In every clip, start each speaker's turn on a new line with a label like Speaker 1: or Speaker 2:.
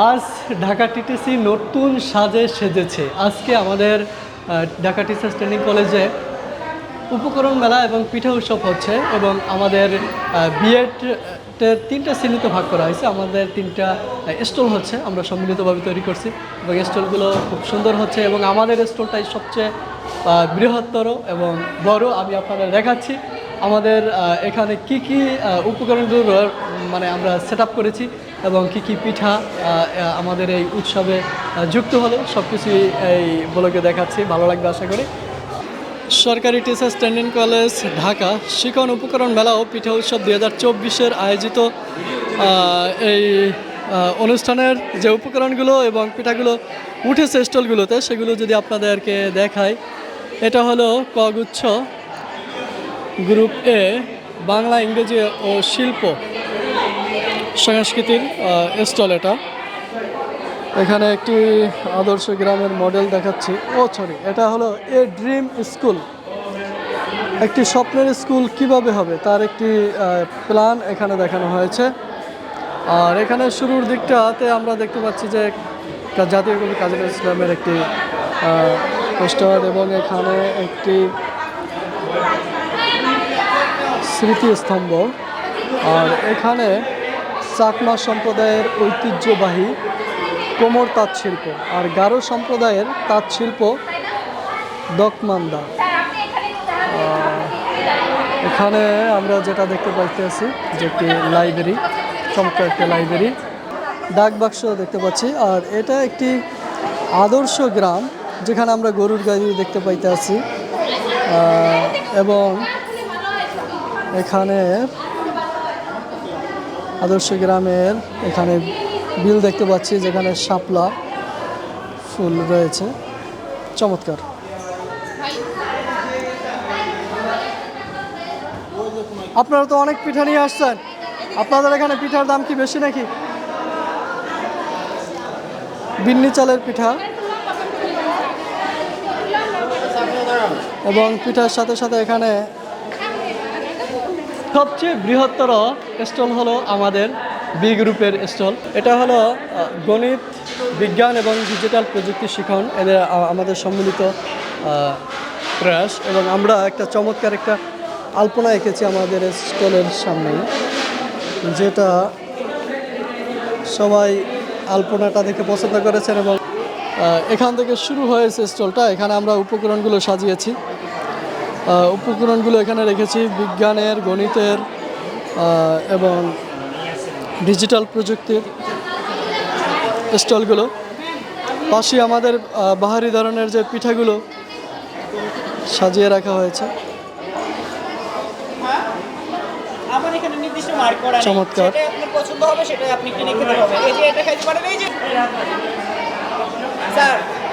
Speaker 1: আজ ঢাকা টিটিসি নতুন সাজে সেজেছে। আজকে আমাদের ঢাকা টিচার্স ট্রেনিং কলেজে উপকরণ মেলা এবং পিঠা উৎসব হচ্ছে এবং আমাদের বিএড তিনটা শ্রেণীতে ভাগ করা হয়েছে। আমাদের তিনটা স্টল হচ্ছে, আমরা সম্মিলিতভাবে তৈরি করছি এবং স্টলগুলো খুব সুন্দর হচ্ছে এবং আমাদের স্টলটাই সবচেয়ে বৃহত্তর এবং বড়। আমি আপনাদের দেখাচ্ছি, আমাদের এখানে কি কি উপকরণগুলো মানে আমরা সেট করেছি এবং কি কি পিঠা আমাদের এই উৎসবে যুক্ত হলো সব কিছুই এই ব্লগে দেখাচ্ছি, ভালো লাগবে আশা করি। সরকারি টিচার্স ট্রেনিং কলেজ, ঢাকা, শিখন উপকরণ মেলা ও পিঠা উৎসব দুই হাজার চব্বিশের আয়োজিত এই অনুষ্ঠানের যে উপকরণগুলো এবং পিঠাগুলো উঠেছে স্টলগুলোতে, সেগুলো যদি আপনাদেরকে দেখাই, এটা হলো কগুচ্ছ গ্রুপ এ, বাংলা, ইংরেজি ও শিল্প। সংস্কৃতির স্টল এটা। এখানে একটি আদর্শ গ্রামের মডেল দেখাচ্ছি। ও সরি এটা হলো এ ড্রিম স্কুল একটি স্বপ্নের স্কুল কীভাবে হবে? তার একটি প্ল্যান এখানে দেখানো হয়েছে। আর এখানে শুরুর দিকটাতে আমরা দেখতে পাচ্ছি যে জাতীয় কবি কাজী ইসলামের একটি পোস্টার এবং এখানে একটি স্মৃতিস্তম্ভ। আর এখানে চাকমা সম্প্রদায়ের ঐতিহ্যবাহী কোমর তাঁত শিল্প আর গারো সম্প্রদায়ের তাঁত শিল্প দকমান্দা এখানে আমরা যেটা দেখতে পাইতেছি যে একটি লাইব্রেরি, চমৎকার একটি লাইব্রেরি। ডাক বাক্স দেখতে পাচ্ছি আর এটা একটি আদর্শ গ্রাম যেখানে আমরা গরুর গাড়ি দেখতে পাইতে আছি এবং এখানে আদর্শ গ্রামের এখানে বিল দেখতে পাচ্ছি, যেখানে শাপলা ফুল রয়েছে। চমৎকার। আপনারা তো অনেক পিঠা নিয়ে আসছেন। আপনাদের এখানে পিঠার দাম কি বেশি নাকি? বিন্নি চালের পিঠা। এবং পিঠার সাথে সাথে এখানে সবচেয়ে বৃহত্তর স্টল হলো আমাদের বি গ্রুপের স্টল। এটা হলো গণিত, বিজ্ঞান এবং ডিজিটাল প্রযুক্তি শিখন। এদের আমাদের সম্মিলিত প্রয়াস। এবং আমরা একটা চমৎকার একটা আলপনা এঁকেছি আমাদের স্টলের সামনে যেটা সবাই আলপনাটা দেখে পছন্দ করেছেন এবং এখান থেকে শুরু হয়েছে স্টলটা। এখানে আমরা উপকরণগুলো সাজিয়েছি। উপকরণগুলো এখানে রেখেছি বিজ্ঞানের গণিতের এবং ডিজিটাল প্রযুক্তির স্টলগুলো। পাশে আমাদের বাহারি ধরনের যে পিঠাগুলো সাজিয়ে রাখা হয়েছে। চমৎকার।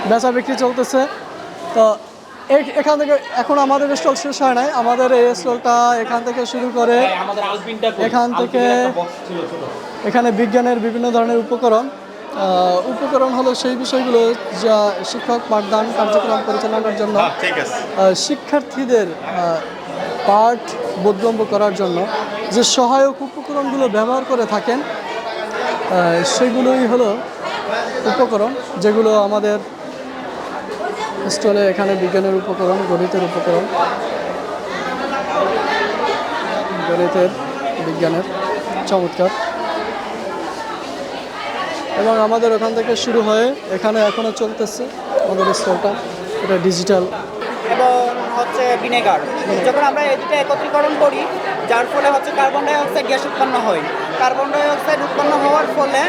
Speaker 1: বেচা বিক্রি চলতেছে। তো এখান থেকে এখন আমাদের স্টল শেষ হয় নাই। আমাদের এই স্টলটা এখান থেকে শুরু করে এখান থেকে এখানে বিজ্ঞানের বিভিন্ন ধরনের উপকরণ। উপকরণ হলো সেই বিষয়গুলো যা শিক্ষক পাঠদান কার্যক্রম পরিচালনার জন্য শিক্ষার্থীদের পাঠ বোধগম্য করার জন্য যে সহায়ক উপকরণগুলো ব্যবহার করে থাকেন সেগুলোই হলো উপকরণ যেগুলো আমাদের স্টলে এখানে বিজ্ঞানের উপকরণ, গণিতের উপকরণ। গণিতের, বিজ্ঞানের, চমৎকার। এবং আমাদের ওখান থেকে শুরু হয়ে এখানে এখনও চলতেছে আমাদের স্টলটা। এটা ডিজিটাল
Speaker 2: এবং হচ্ছে ভিনেগার। যখন আমরা এই দুটো একত্রীকরণ করি, যার ফলে হচ্ছে কার্বন ডাই অক্সাইড গ্যাস উৎপন্ন হয়। কার্বন ডাই অক্সাইড উৎপন্ন হওয়ার ফলে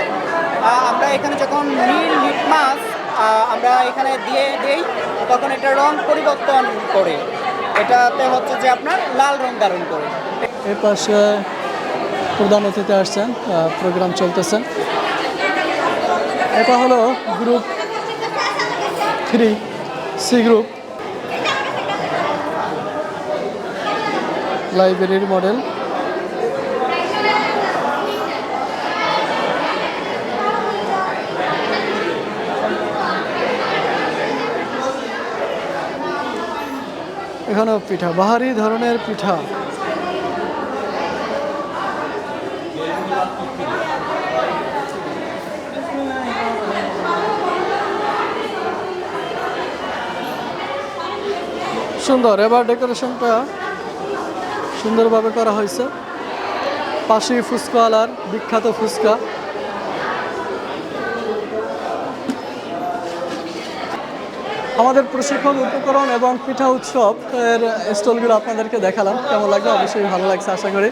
Speaker 2: আমরা এখানে যখন নীল লিটমাস আমরা এখানে দিয়ে দেই, তখন এটা রং পরিবর্তন করে। এটাতে হচ্ছে যে আপনার লাল রং ধারণ করে।
Speaker 1: এর পাশে প্রধান অতিথি আসছেন প্রোগ্রাম চলতেছেন এটা হলো গ্রুপ থ্রি, সি গ্রুপ। লাইব্রেরির মডেল। এখানেও পিঠা, বাহারি ধরনের পিঠা। সুন্দর, এবার ডেকোরেশনটা সুন্দরভাবে করা হয়েছে। পাশেই ফুচকাওয়ালার বিখ্যাত ফুচকা। আমাদের প্রশিক্ষণ উপকরণ এবং পিঠা উৎসব এর স্টলগুলো আপনাদেরকে দেখালাম। কেমন লাগবে অবশ্যই ভালো লাগছে, আশা করি।